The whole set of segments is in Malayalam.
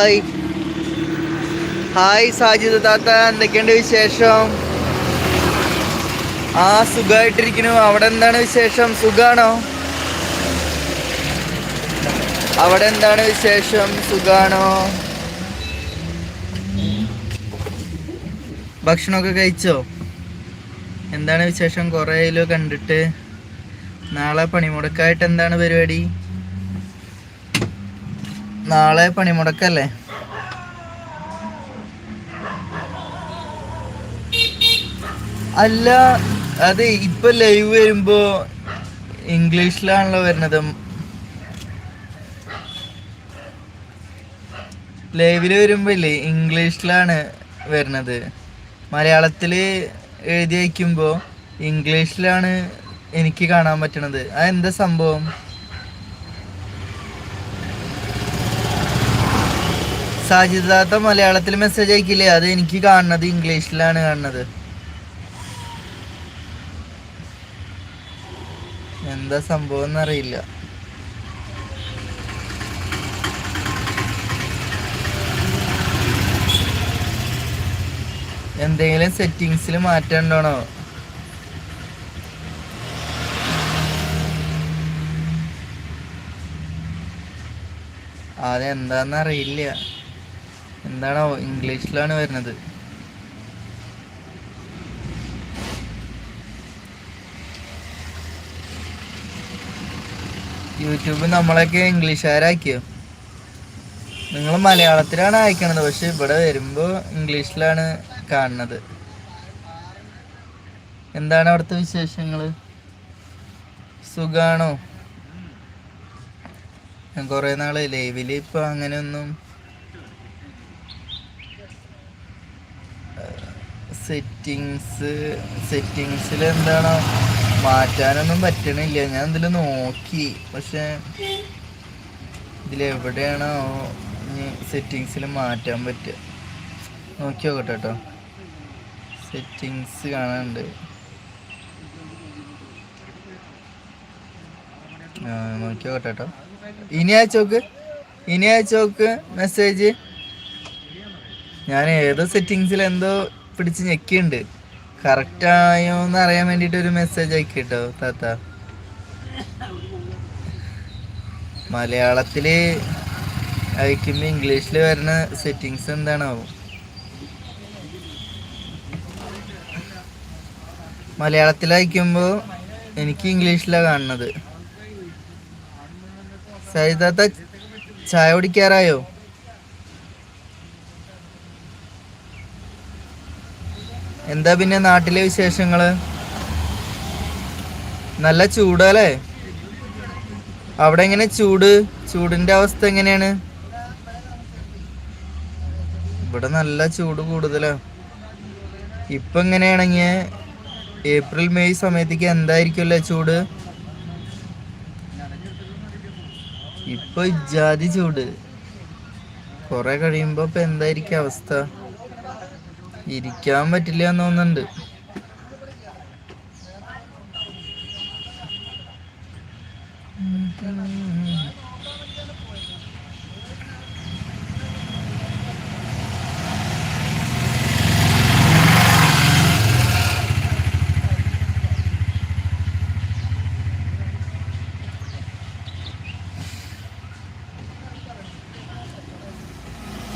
ഹായ്. ഹായ് സാജിദ് താത്ത എന്തൊക്കെയുണ്ട് വിശേഷം? ആ സുഖമായിട്ടിരിക്കുന്നു അവിടെ എന്താണ് വിശേഷം? സുഖാണോ? അവിടെ എന്താണ് വിശേഷം? സുഖാണോ? ഭക്ഷണമൊക്കെ കഴിച്ചോ? എന്താണ് വിശേഷം? കുറേ കണ്ടിട്ട്. നാളെ പണിമുടക്കായിട്ട് എന്താണ് പരിപാടി? നാളെ പണിമുടക്കല്ലേ? അല്ല അത് ഇപ്പൊ ലൈവ് വരുമ്പോ ഇംഗ്ലീഷിലാണല്ലോ വരുന്നത്. ലൈവിൽ വരുമ്പോ ഇല്ലേ ഇംഗ്ലീഷിലാണ് വരുന്നത്. മലയാളത്തിൽ എഴുതി വയ്ക്കുമ്പോ ഇംഗ്ലീഷിലാണ് എനിക്ക് കാണാൻ പറ്റണത്. അതെന്താ സംഭവം? സാജിദാത്ത മലയാളത്തിൽ മെസ്സേജ് അയക്കില്ലേ? അത് എനിക്ക് കാണുന്നത് ഇംഗ്ലീഷിലാണ് കാണുന്നത്. എന്താ സംഭവം എന്നറിയില്ല. എന്തെങ്കിലും സെറ്റിങ്സിൽ മാറ്റണ്ടോണോ അതെന്താന്ന് അറിയില്ല എന്താണോ ഇംഗ്ലീഷിലാണ് വരുന്നത്. യൂട്യൂബ് നമ്മളൊക്കെ ഇംഗ്ലീഷുകാരാക്കിയോ? നിങ്ങൾ മലയാളത്തിലാണ് അയക്കണത് പക്ഷെ ഇവിടെ വരുമ്പോൾ ഇംഗ്ലീഷിലാണ് കാണുന്നത്. എന്താണ് അവിടുത്തെ വിശേഷങ്ങൾ സുഖാണോ? ഞാൻ കുറേ നാൾ ലൈവിൽ ഇപ്പൊ അങ്ങനെയൊന്നും സെറ്റിങ്സ് സെറ്റിങ്സിൽ എന്താണ്? മാറ്റാനൊന്നും പറ്റണില്ല. ഞാൻ ഇതിൽ നോക്കി. പക്ഷെ ഇതിലെവിടെയാണോ സെറ്റിങ്സിൽ മാറ്റാൻ പറ്റുക നോക്കി നോക്കട്ടെ കേട്ടോ സെറ്റിങ്സ് കാണാനുണ്ട്. നോക്കി നോക്കട്ടെ കേട്ടോ ഇനി അയച്ചോക്ക് ഇനി അയച്ചോക്ക് മെസ്സേജ് ഞാൻ ഏതോ സെറ്റിങ്സിൽ എന്തോ പിടിച്ച് ഞെക്കിയുണ്ട്. കറക്റ്റ് ആയോ എന്ന് അറിയാൻ വേണ്ടിട്ട് ഒരു മെസ്സേജ് അയക്കട്ടോ താത്ത. മലയാളത്തിൽ അയക്കുമ്പോ ഇംഗ്ലീഷിൽ വരുന്ന സെറ്റിങ്സ് എന്താണാവും? മലയാളത്തിൽ അയക്കുമ്പോ എനിക്ക് ഇംഗ്ലീഷിലാണ് കാണുന്നത്. സരിതാത്ത ചായ കുടിക്കാറായോ? എന്താ പിന്നെ നാട്ടിലെ വിശേഷങ്ങൾ? നല്ല ചൂടല്ലേ? അവിടെ എങ്ങനെ ചൂട്? ചൂടിന്റെ അവസ്ഥ എങ്ങനെയാണ്? ഇവിടെ നല്ല ചൂട് കൂടുതലാ. ഇപ്പൊ എങ്ങനെയാണെങ്കിൽ ഏപ്രിൽ മെയ് സമയത്തേക്ക് എന്തായിരിക്കുമല്ലേ ചൂട്? ഇപ്പൊ ജാതി ചൂട്. കൊറേ കഴിയുമ്പോ ഇപ്പൊ എന്തായിരിക്കും അവസ്ഥ? ഇരിക്കാൻ പറ്റില്ല എന്ന് തോന്നുന്നുണ്ട്.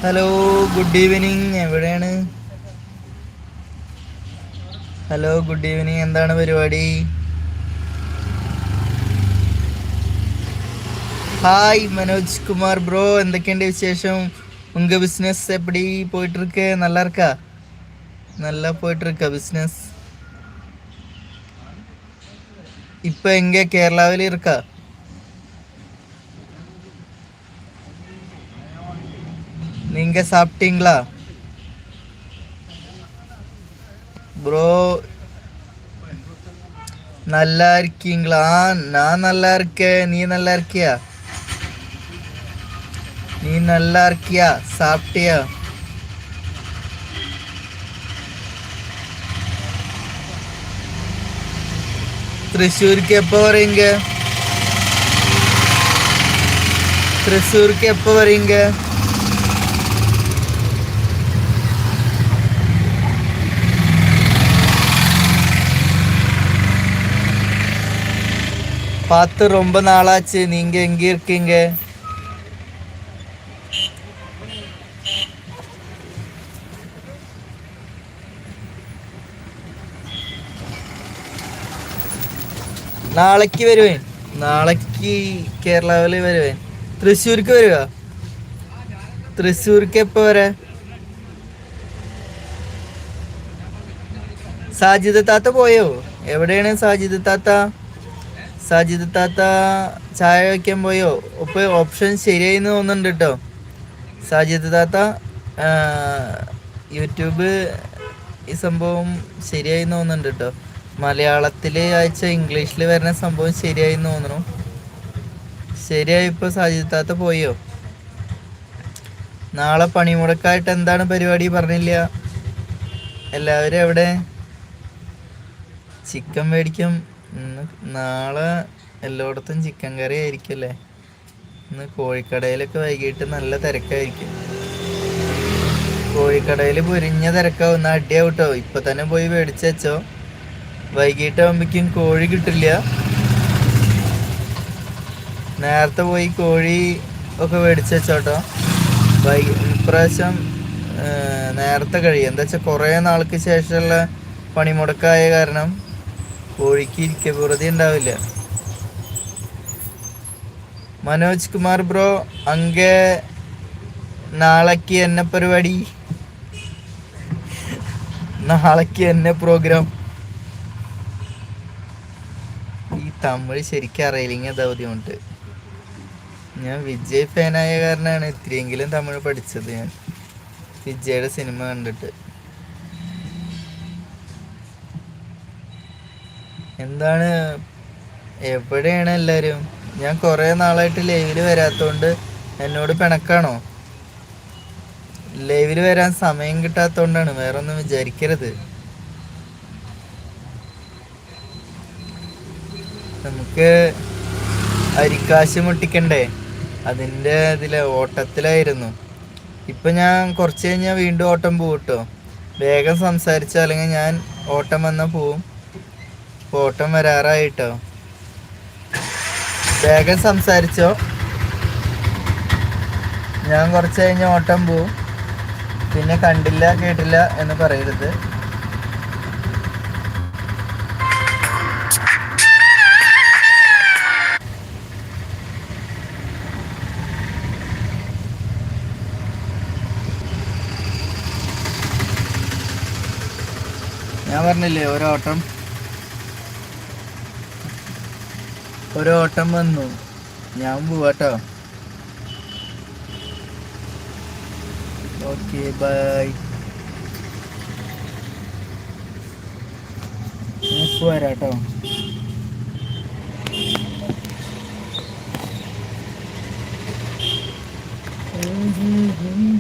Hello good evening. എവിടെയാണ്? ഹലോ ഗുഡ് ഈവനിങ് എന്താണ് പരിപാടി ഹായ് മനോജ് കുമാർ ബ്രോ എന്തൊക്കെയുണ്ട് വിശേഷം ഉങ്ക ബിസിനസ് എപ്പടി പോയിട്ട് இருக்கு நல்லா இருக்கா நல்லா போயிட்டு இருக்கா பிஸ்னஸ் இப்போ எங்கே கேரளாவில் இருக்கா நீங்க சாப்பிட்டீங்களா ப்ரோ நல்லா இருக்கீங்களா நான் நல்லா இருக்கேன் நீ நல்லா இருக்கியா நீ நல்லா இருக்கியா சாப்பிட்டியா തൃശ്ശൂർക്ക് എപ്പോ வரீங்க തൃശ്ശൂർക്ക് എപ്പോ வரீங்க பார்த்து ரொம்ப நாளாச்சு நீங்க எங்க இருக்கீங்க നാളേക്ക് വരുവേൻ നാളേക്ക് കേരളാവില് വരുവേൻ തൃശ്ശൂർക്ക് വരിക തൃശ്ശൂർക്ക് എപ്പോ വരാ സാജിദ താത്ത പോയോ എവിടെയാണ് സാജിദ താത്ത സാജിദ് താത്ത ചായ വയ്ക്കാൻ പോയോ? ഇപ്പൊ ഓപ്ഷൻ ശരിയായിന്ന് തോന്നുന്നുണ്ട് കേട്ടോ സാജിദ് താത്ത യൂട്യൂബ് ഈ സംഭവം ശരിയായി തോന്നുന്നുണ്ട് കേട്ടോ മലയാളത്തിൽ അയച്ച ഇംഗ്ലീഷിൽ വരുന്ന സംഭവം ശരിയായി തോന്നുന്നു. ശരിയായി ഇപ്പൊ സാജിദ് താത്ത പോയോ? നാളെ പണിമുടക്കായിട്ട് എന്താണ് പരിപാടി പറഞ്ഞില്ല. എല്ലാവരും എവിടെ? ചിക്കൻ മേടിക്കും നാളെ എല്ലായിടത്തും ചിക്കൻ കറി ആയിരിക്കല്ലേ ഇന്ന് കോഴിക്കടയിലൊക്കെ വൈകിട്ട് നല്ല തിരക്കായിരിക്കും. കോഴിക്കടയിൽ പൊരിഞ്ഞ തിരക്കാവും എന്നാൽ അടിയാവും കേട്ടോ ഇപ്പൊ തന്നെ പോയി മേടിച്ച് വെച്ചോ. വൈകിട്ടാകുമ്പോഴേക്കും കോഴി കിട്ടില്ല. നേരത്തെ പോയി കോഴി ഒക്കെ മേടിച്ച് വെച്ചോട്ടോ. വൈകി ഇപ്രാവശ്യം നേരത്തെ കഴിയും. എന്താ വെച്ചാൽ കുറേ നാൾക്ക് ശേഷമുള്ള പണിമുടക്കായ കാരണം കോഴിക്ക് ഇരിക്ക വെറുതെ ഉണ്ടാവില്ല. മനോജ് കുമാർ ബ്രോ അങ്ങേ നാളേക്ക് എന്നെ പരിപാടി? നാളേക്ക് എന്നെ പ്രോഗ്രാം? ഈ തമിഴ് ശരിക്കും അറിയില്ലെങ്കിൽ ബുദ്ധിമുട്ട്? ഞാൻ വിജയ് ഫാനായ കാരണമാണ് ഇത്രയെങ്കിലും തമിഴ് പഠിച്ചത് ഞാൻ. വിജയുടെ സിനിമ കണ്ടിട്ട്. എന്താണ്? എവിടെയാണ് എല്ലാവരും ഞാൻ കുറേ നാളായിട്ട് ലൈവിൽ വരാത്തോണ്ട് എന്നോട് പിണക്കാണോ? ലൈവിൽ വരാൻ സമയം കിട്ടാത്തതുകൊണ്ടാണ് വേറെ ഒന്നും വിചാരിക്കരുത്. നമുക്ക് അരിക്കാശ് മുട്ടിക്കണ്ടേ? അതിന്റെ ഇതിലെ ഓട്ടത്തിലായിരുന്നു. ഇപ്പം ഞാൻ കുറച്ച് കഴിഞ്ഞാൽ വീണ്ടും ഓട്ടം പോകും കേട്ടോ വേഗം സംസാരിച്ചാൽ അല്ലെങ്കിൽ ഞാൻ ഓട്ടം വന്നാൽ പോവും. ഓട്ടം വരാറായിട്ടോ? വേഗം സംസാരിച്ചോ. ഞാൻ കുറച്ച് കഴിഞ്ഞ് ഓട്ടം പോവും. പിന്നെ കണ്ടില്ല കേട്ടില്ല എന്ന് പറയരുത്. ഞാൻ പറഞ്ഞില്ലേ ഓരോ ഒരോട്ടം വന്നു. ഞാൻ പോവാട്ടോ. Okay bye. നമുക്ക് വരാട്ടോ. Mm-hmm.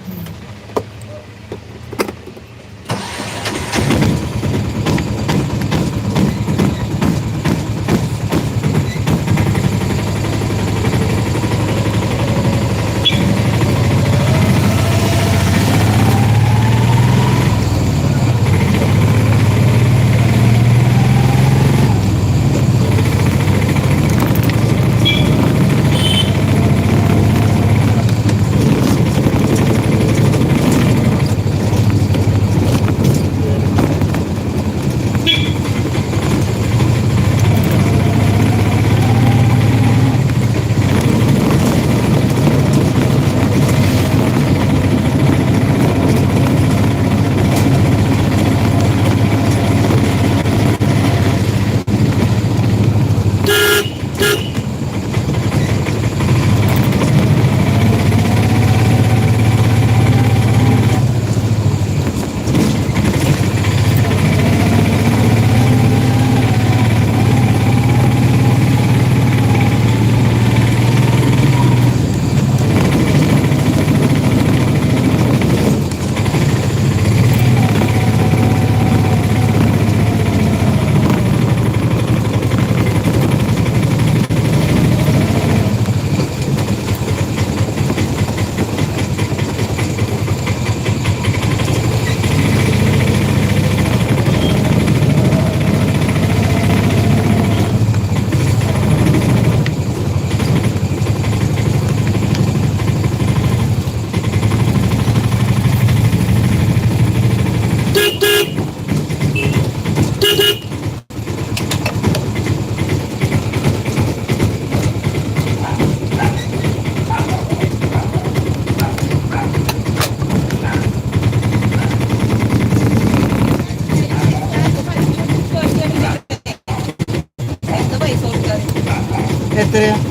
ഒന്ന്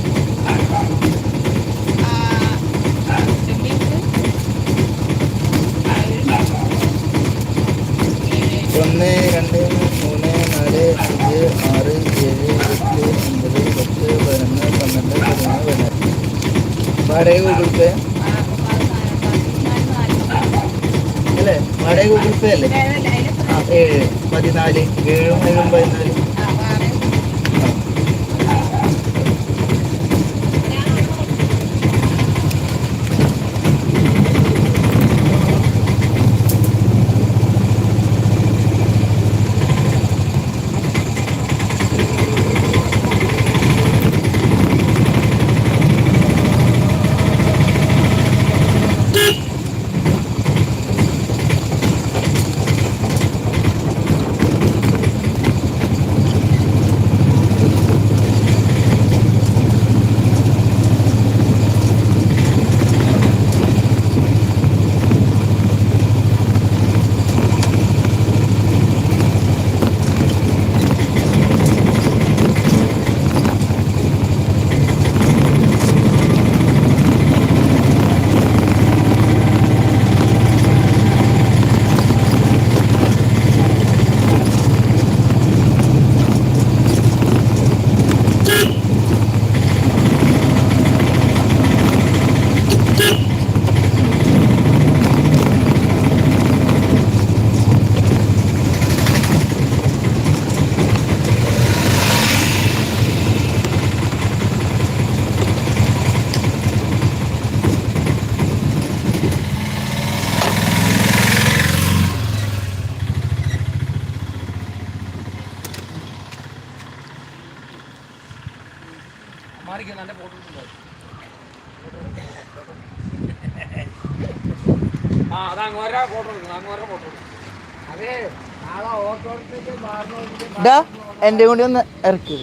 ഡാ എന്റെ കൂടി ഒന്ന് ഇറക്കി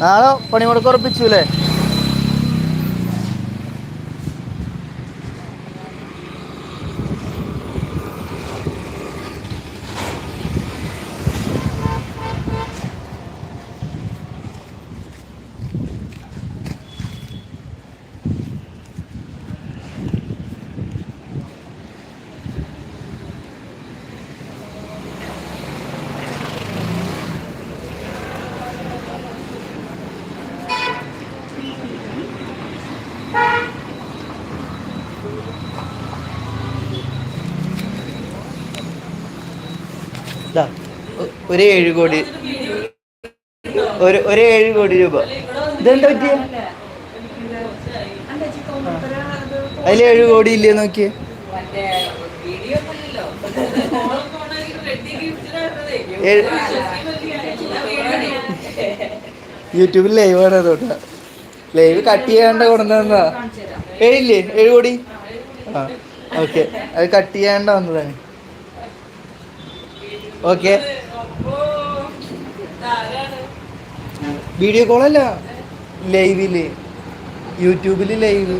നാളെ പണി മുടക്ക് ഉറപ്പിച്ചു അല്ലേ ഒരു ഏഴ് കോടി. ഒരു ഏഴ് കോടി രൂപ. ഇതെന്താ പറ്റിയ? അതിൽ ഏഴ് കോടി ഇല്ലേ നോക്കിയേ? യൂട്യൂബിൽ ലൈവ് ആണ് അതോട്ടാ ലൈവ് കട്ട് ചെയ്യാണ്ട് കൊണ്ടുവന്നതാ ഏഴില്ലേ? ഏഴ് കോടി? ആ ഓക്കെ. അത് കട്ട് ചെയ്യാണ്ട വന്നതാണ്. ഓക്കെ. വീഡിയോ കോൾ അല്ല ലൈവിൽ. യൂട്യൂബിൽ ലൈവ്.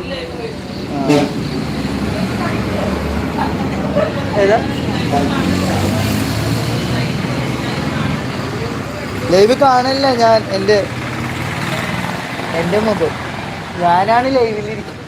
ലൈവ് കാണില്ല ഞാൻ എന്റെ എന്റെ മുഖം. ഞാനാണ് ലൈവിലിരിക്കുന്നത്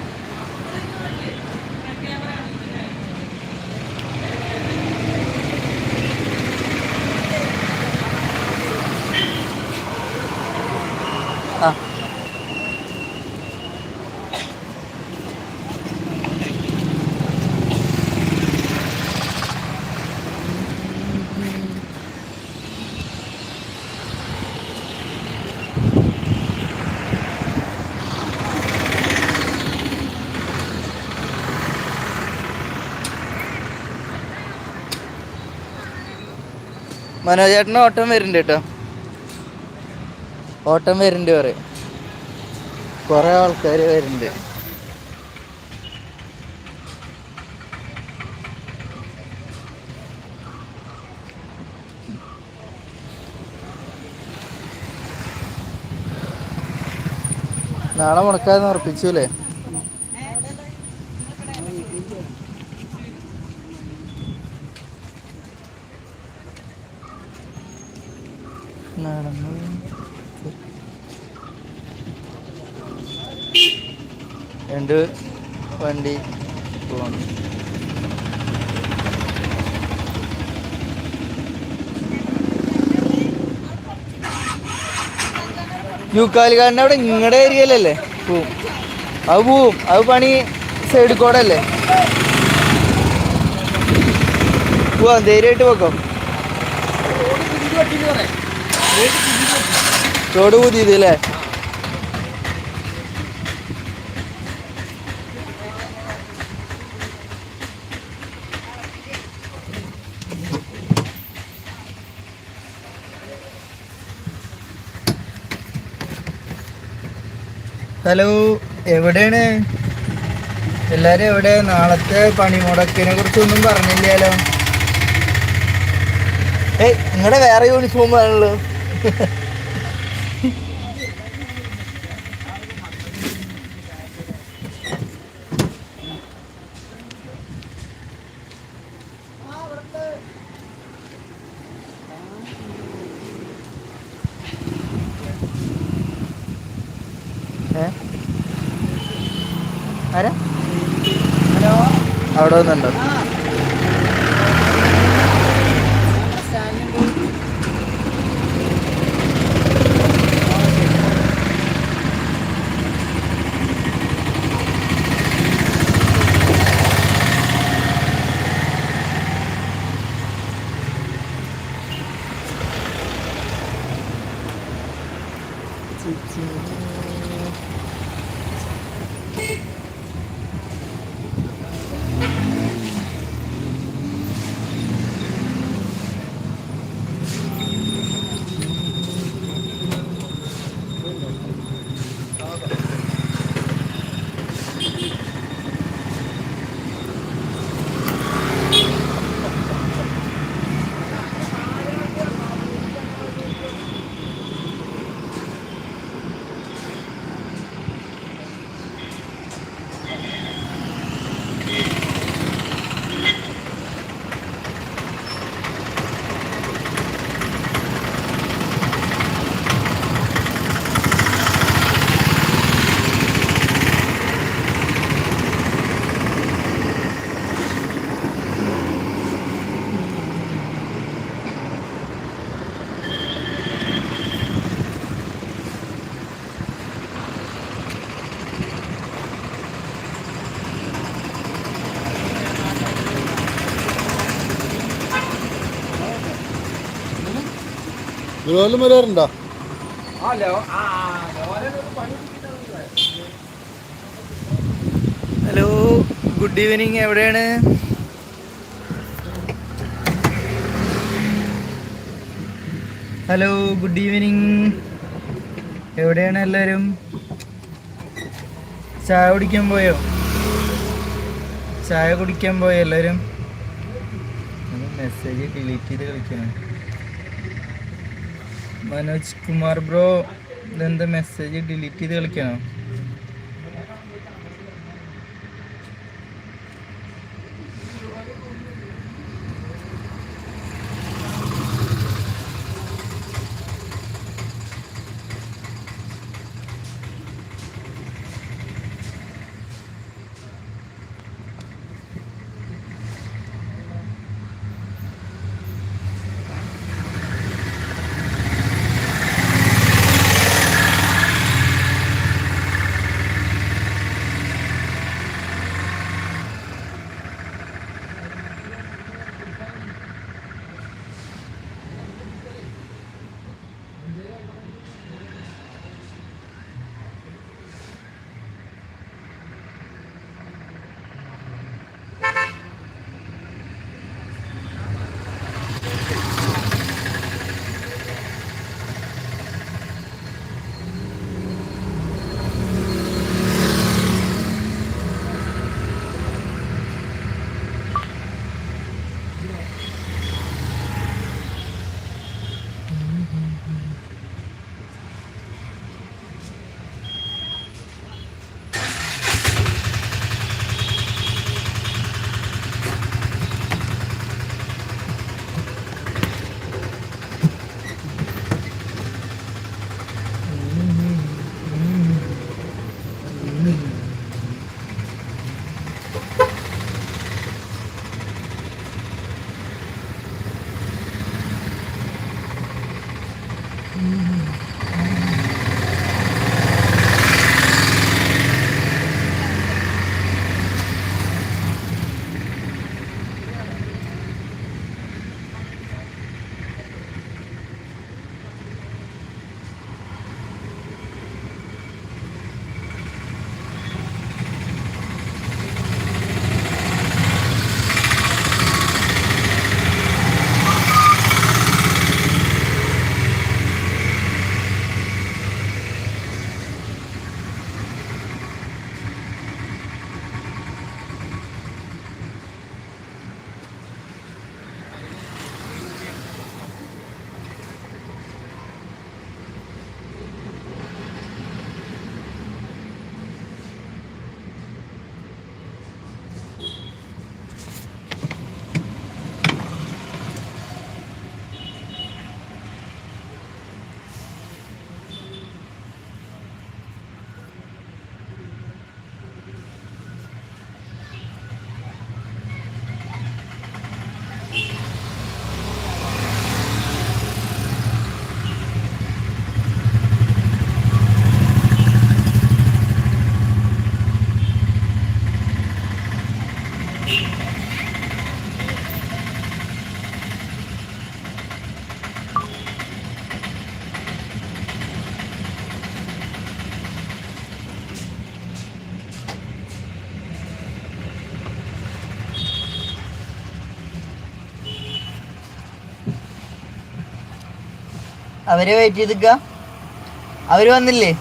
മനോജേട്ടന് ഓട്ടം വരുന്നുണ്ട് കേട്ടോ. ഓട്ടം വരുന്നുണ്ട് പറയും. കുറെ ആൾക്കാർ വരുന്നുണ്ട്. നാളെ മുടക്കാതെ ഉറപ്പിച്ചു അല്ലേ വണ്ടി ഫുള്ളാണ് യൂക്കാലിക്കാരന്റെ അവിടെ നിങ്ങളുടെ ഏരിയയിലല്ലേ? പോവും അത് പോവും. അത് പണി സൈഡ് കോടല്ലേ പോവാം ധൈര്യമായിട്ട് പോക്കോ. റോഡ് പുതിയത് അല്ലേ ഹലോ എവിടെയാണ്? എല്ലാരും എവിടെ? നാളത്തെ പണിമുടക്കിനെ കുറിച്ചൊന്നും പറഞ്ഞില്ലല്ലോ ഏയ് നിങ്ങളുടെ വേറെ യൂണിഫോം ആണല്ലോ ആരാ? അവിടെ വന്നുണ്ടോ ഗുരുവായൂരിലും വരാറുണ്ടോ? ഹലോ ഗുഡ് ഈവനിങ് എവിടെയാണ്? ഹലോ ഗുഡ് ഈവനിങ് എവിടെയാണ് എല്ലാവരും? ചായ കുടിക്കാൻ പോയോ? ചായ കുടിക്കാൻ പോയോ എല്ലാവരും? മെസ്സേജ് ഡിലീറ്റ് ചെയ്ത് കളിക്കണം മനോജ് കുമാർ ബ്രോ ഇതെന്താ മെസ്സേജ് ഡിലീറ്റ് ചെയ്ത് കളിക്കണോ? അവരെ വെയിറ്റ് ചെയ്തിക്ക. അവർ വന്നില്ലേ?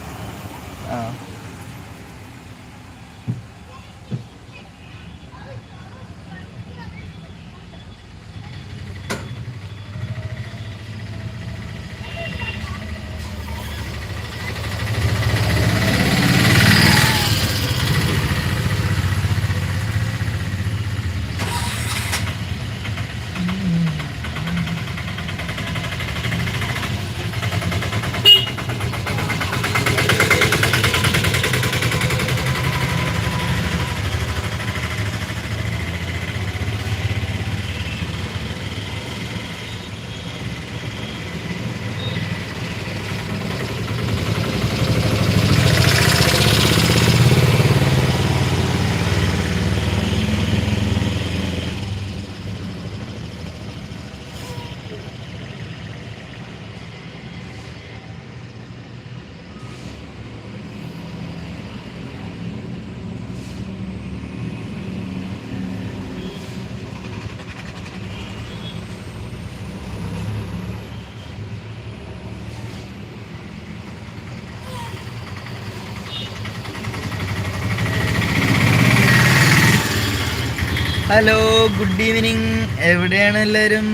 ഹലോ ഗുഡ് ഈവനിങ് എവിടെയാണ് എല്ലാവരും?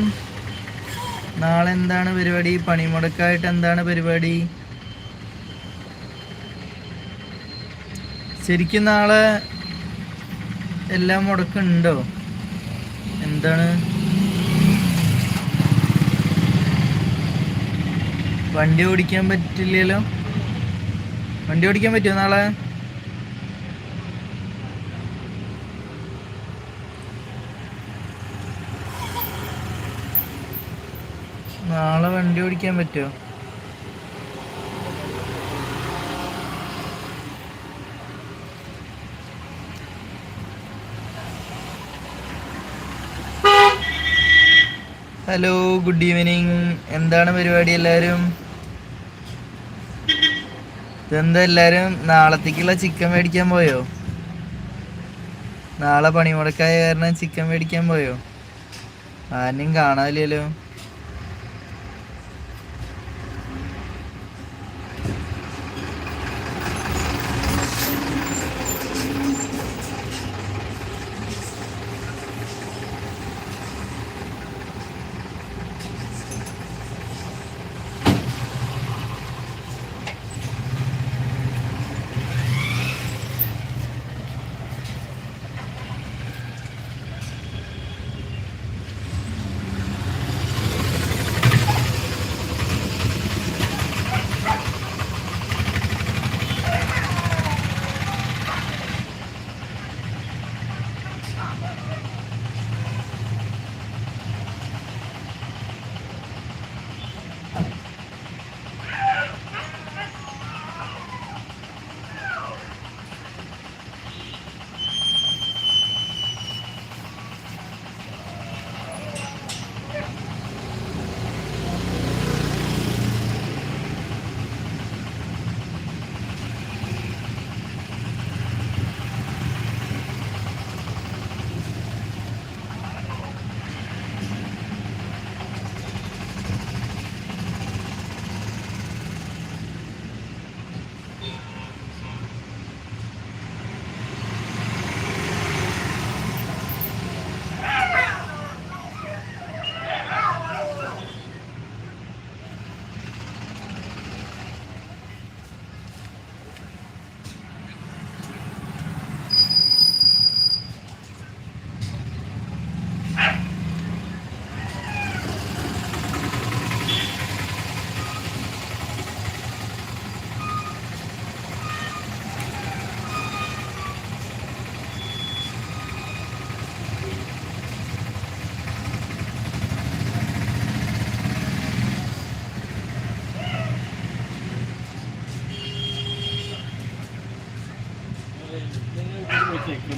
നാളെ എന്താണ് പരിപാടി? പണിമുടക്കായിട്ട് എന്താണ് പരിപാടി? ശരിക്കും നാളെ എല്ലാം മുടക്കുണ്ടോ എന്താണ്? വണ്ടി ഓടിക്കാൻ പറ്റില്ലല്ലോ? വണ്ടി ഓടിക്കാൻ പറ്റുമോ നാളെ? നാളെ വണ്ടി ഓടിക്കാൻ പറ്റുമോ ഹലോ ഗുഡ് ഈവനിങ് എന്താണ് പരിപാടി എല്ലാവരും? ഇതെന്താ എല്ലാവരും? നാളത്തേക്കുള്ള ചിക്കൻ മേടിക്കാൻ പോയോ? നാളെ പണിമുടക്കായ കാരണം ചിക്കൻ മേടിക്കാൻ പോയോ? ആരെയും കാണാനില്ലല്ലോ.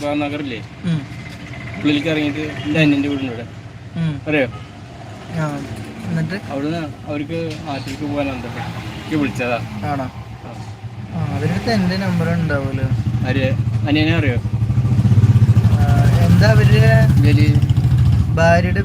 കൃപാനഗറില്ലേ നഗറില്ലേ ഉള്ളിലേക്ക് ഇറങ്ങിയിട്ട് എന്റെ അനിയന്റെ വീടിന്റെ ഇവിടെ. അറിയോ? എന്നിട്ട്? അവിടുന്ന് അവർക്ക് ആറ്റിലേക്ക് പോകാൻ എനിക്ക് വിളിച്ചതാ. ആണോ? ആ. അവരുടെ എന്റെ നമ്പർ ഉണ്ടാവുമല്ലോ. ആര്? അനിയനെ അറിയോ? എന്താ അവർ? ഭാര്യയുടെ